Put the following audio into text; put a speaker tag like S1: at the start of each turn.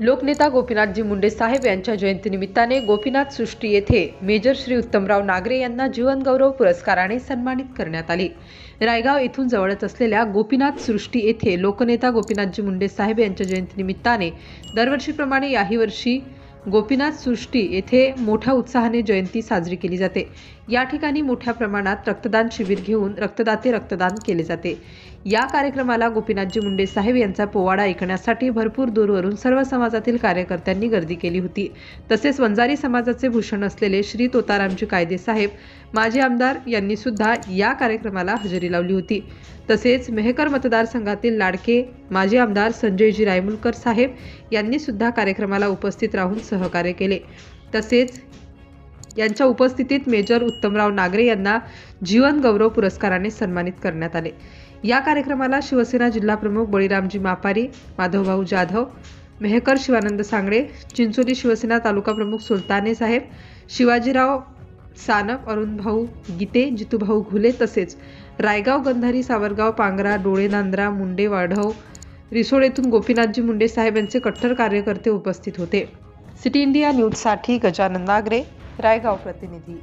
S1: लोकनेता गोपीनाथजी मुंडे साहेब यांच्या जयंतीनिमित्ताने गोपीनाथ सृष्टी येथे मेजर श्री उत्तमराव नागरे यांना जीवनगौरव पुरस्काराने सन्मानित करण्यात आले रायगाव येथून जवळच असलेल्या गोपीनाथ सृष्टी येथे लोकनेता गोपीनाथजी मुंडे साहेब यांच्या जयंतीनिमित्ताने दरवर्षीप्रमाणे याही वर्षी गोपीनाथ सृष्टी येथे मोठ्या उत्साहाने जयंती साजरी केली जाते या ठिकाणी मोठ्या प्रमाणात रक्तदान शिबिर घेऊन रक्तदाते रक्तदान केले जाते या कार्यक्रमाला गोपीनाथजी मुंडे साहेब यांचा पोवाडा ऐकण्यासाठी भरपूर दूरवरून सर्व समाजातील कार्यकर्त्यांनी गर्दी केली होती तसेच वंजारी समाजाचे भूषण असलेले श्री तोतारामजी कायदे साहेब माजी आमदार यांनी सुद्धा या कार्यक्रमाला हजेरी लावली होती तसेच मेहकर मतदारसंघातील लाडके माजी आमदार संजयजी रायमुलकर साहेब यांनी सुद्धा कार्यक्रमाला उपस्थित राहून सहकार्य केले तसेच यांच्या उपस्थितीत मेजर उत्तमराव नागरे यांना जीवन गौरव पुरस्काराने सन्मानित करण्यात आले या कार्यक्रमाला शिवसेना जिल्हाप्रमुख बळीरामजी मापारी माधवभाऊ जाधव मेहकर शिवानंद सांगळे चिंचोली शिवसेना तालुका प्रमुख सुलताने साहेब शिवाजीराव सानप अरुणभाऊ गीते जितूभाऊ घुले तसेच रायगाव गंधारी सावरगाव पांगरा डोळे नांद्रा मुंडे वाढव रिसोड येथून गोपीनाथजी मुंडे साहेब यांचे कट्टर कार्यकर्ते उपस्थित होते सिटी इंडिया न्यूजसाठी गजानन नागरे रायगाव प्रतिनिधी